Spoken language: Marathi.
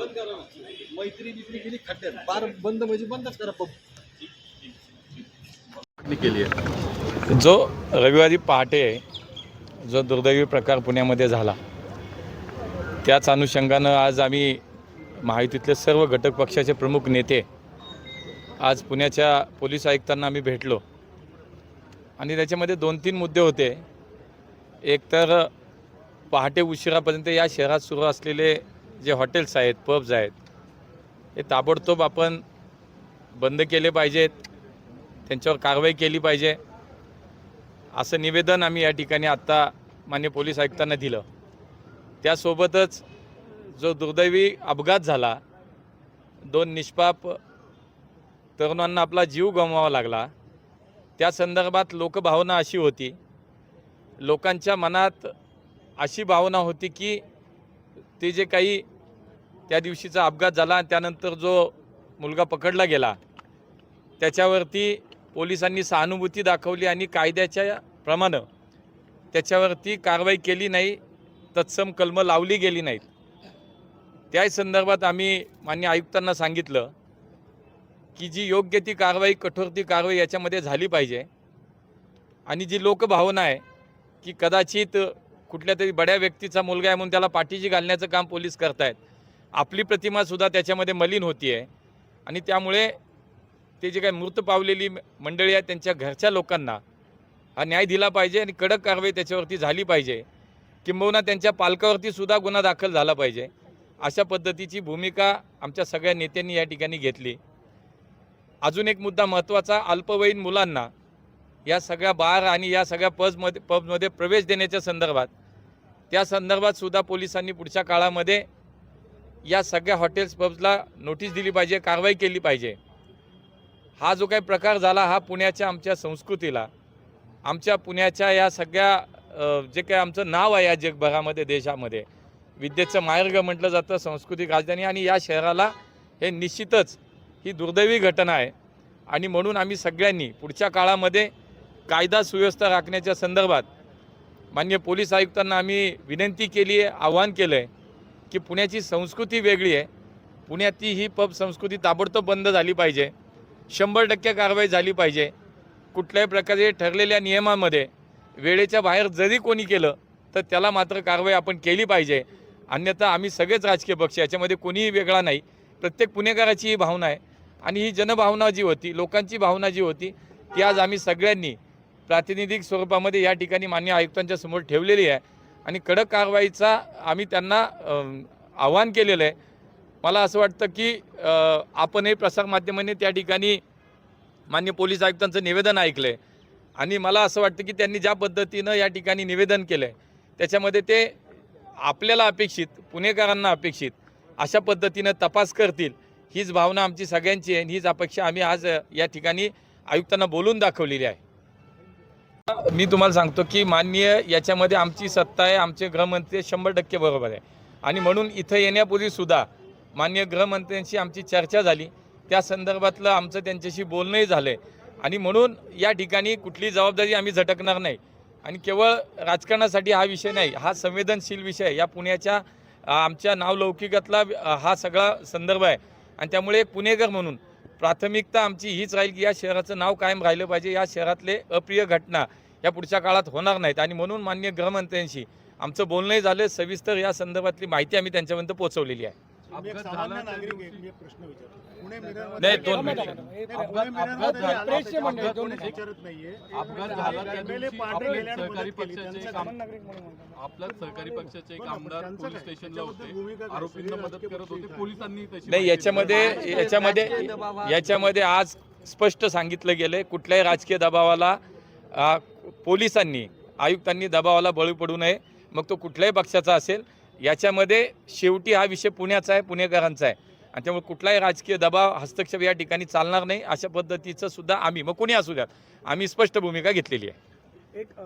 बंद करा मैत्री बिक्री गेली खड्ड्यात बार बंद म्हणजे बंदच करा पब केली आहे. जो रविवारी पहाटे जो दुर्दैवी प्रकार पुण्यामध्ये झाला त्याच अनुषंगानं आज आम्ही महायुतीतले सर्व घटक पक्षाचे प्रमुख नेते आज पुण्याच्या पोलीस आयुक्तांना आम्ही भेटलो. आणि त्याच्यामध्ये दोन तीन मुद्दे होते. एक तर पहाटे उशिरापर्यंत या शहरात सुरू असलेले जे हॉटेल्स आहेत पब्स आहेत हे ताबडतोब आपण बंद केले पाहिजेत. त्यांच्यावर कारवाई केली पाहिजे. असं निवेदन आम्ही या ठिकाणी आत्ता मान्य पोलीस आयुक्तांना दिलं. त्यासोबतच जो दुर्दैवी अपघात झाला दोन निष्पाप तरुणांना आपला जीव गमवावा लागला. त्या संदर्भात लोकभावना अशी होती. लोकांच्या मनात अशी भावना होती की ते जे काही त्या दिवशीचा अपघात झाला आणि त्यानंतर जो मुलगा पकडला गेला त्याच्यावरती पोलिसांनी सहानुभूती दाखवली आणि कायद्याच्या प्रमाणे त्याच्यावरती कारवाई केली नाही तत्सम कलमं लावली गेली नाहीत. त्याही संदर्भात आम्ही मान्य आयुक्तांना सांगितलं की जी योग्य ती कारवाई कठोर ती कारवाई याच्यामध्ये झाली पाहिजे. आणि जी लोकभावना आहे की कदाचित कुठल्या तरी बड्या व्यक्तीचा मुलगा आहे म्हणून त्याला पाठीशी घालण्याचं काम पोलीस करतायत आपली प्रतिमासुद्धा त्याच्यामध्ये मलिन होती आहे आणि त्यामुळे ते जे काही मृत पावलेली मंडळी आहेत त्यांच्या घरच्या लोकांना हा न्याय दिला पाहिजे आणि कडक कारवाई त्याच्यावरती झाली पाहिजे. किंबहुना त्यांच्या पालकावरती सुद्धा गुन्हा दाखल झाला पाहिजे. अशा पद्धतीची भूमिका आमच्या सगळ्या नेत्यांनी या ठिकाणी घेतली. अजून एक मुद्दा महत्त्वाचा अल्पवयीन मुलांना या सगळ्या बार आणि या सगळ्या पबमध्ये पबमध्ये प्रवेश देण्याच्या संदर्भात. त्या संदर्भात सुद्धा पोलिसांनी पुढच्या काळामध्ये या सगळ्या हॉटेल्स पब्सला नोटीस दिली पाहिजे कारवाई केली पाहिजे. हा जो काही प्रकार झाला हा पुण्याच्या आमच्या संस्कृतीला आमच्या पुण्याच्या या सगळ्या जे काही आमचं नाव आहे या जगभरामध्ये देशामध्ये विद्येचं मार्ग म्हटलं जातं सांस्कृतिक राजधानी आणि या शहराला हे निश्चितच ही दुर्दैवी घटना आहे. आणि म्हणून आम्ही सगळ्यांनी पुढच्या काळामध्ये कायदा सुव्यवस्था राखण्याच्या संदर्भात मान्य पोलीस आयुक्तांना आम्ही विनंती केली आहे आवाहन केलं आहे की पुण्याची संस्कृती वेगळी आहे. पुण्यातली ही पब संस्कृती ताबडतोब बंद झाली पाहिजे. शंभर टक्के कारवाई झाली पाहिजे. कुठल्याही प्रकारे ठरलेल्या नियमामध्ये वेळेच्या बाहेर जरी कोणी केलं तर त्याला मात्र कारवाई आपण केली पाहिजे. अन्यथा आम्ही सगळेच राजकीय पक्ष याच्यामध्ये कोणीही वेगळा नाही. प्रत्येक पुणेकराची ही भावना आहे. आणि ही जनभावना जी होती लोकांची भावना जी होती ती आज आम्ही सगळ्यांनी प्रातिनिधिक स्वरूपामध्ये या ठिकाणी मान्य आयुक्तांच्या समोर ठेवलेली आहे. आणि कडक कारवाईचा आम्ही त्यांना आवाहन केलेलं आहे. मला असं वाटतं की आपणही प्रसारमाध्यमांनी त्या ठिकाणी मान्य पोलीस आयुक्तांचं निवेदन ऐकलं आहे आणि मला असं वाटतं की त्यांनी ज्या पद्धतीनं या ठिकाणी निवेदन केलं आहे त्याच्यामध्ये ते आपल्याला अपेक्षित पुणेकरांना अपेक्षित अशा पद्धतीनं तपास करतील हीच भावना आमची सगळ्यांची आहे आणि हीच अपेक्षा आम्ही आज या ठिकाणी आयुक्तांना बोलून दाखवलेली आहे. मी तुम्हाला सांगतो की माननीय याच्यामध्ये आमची सत्ता आहे आमचे गृहमंत्री शंभर टक्के बरोबर आहे. आणि म्हणून इथं येण्यापूर्वी सुद्धा माननीय गृहमंत्र्यांशी आमची चर्चा झाली. त्या संदर्भातलं आमचं त्यांच्याशी बोलणंही झालं आहे आणि म्हणून या ठिकाणी कुठली जबाबदारी आम्ही झटकणार नाही. आणि केवळ राजकारणासाठी हा विषय नाही हा संवेदनशील विषय आहे. या पुण्याच्या आमच्या नावलौकिकातला हा सगळा संदर्भ आहे. आणि त्यामुळे पुणेकर म्हणून प्राथमिकता आमची हीच राहील की या शहराचं नाव कायम राहिलं पाहिजे. या शहरातले अप्रिय घटना या पुढच्या काळात होणार नाहीत. आणि म्हणून मान्य गृहमंत्र्यांशी आमचं बोलणंही झालं सविस्तर या संदर्भातली माहिती आम्ही त्यांच्यापर्यंत पोहोचवलेली आहे. नाही, दोन नाही, हो याच्यामध्ये. याच्यामध्ये याच्यामध्ये आज स्पष्ट सांगितलं गेलं आहे कुठल्याही राजकीय दबावाला पोलिसांनी आयुक्तांनी दबावाला बळी पडू नये. मग तो कुठल्याही पक्षाचा असेल याच्यामध्ये शेवटी हा विषय पुण्याचा आहे पुणेकरांचा आहे. आणि त्यामुळे कुठलाही राजकीय दबाव हस्तक्षेप या ठिकाणी चालणार नाही. अशा पद्धतीचं सुद्धा आम्ही मग कोणी असू द्यात? आम्ही स्पष्ट भूमिका घेतलेली आहे. एक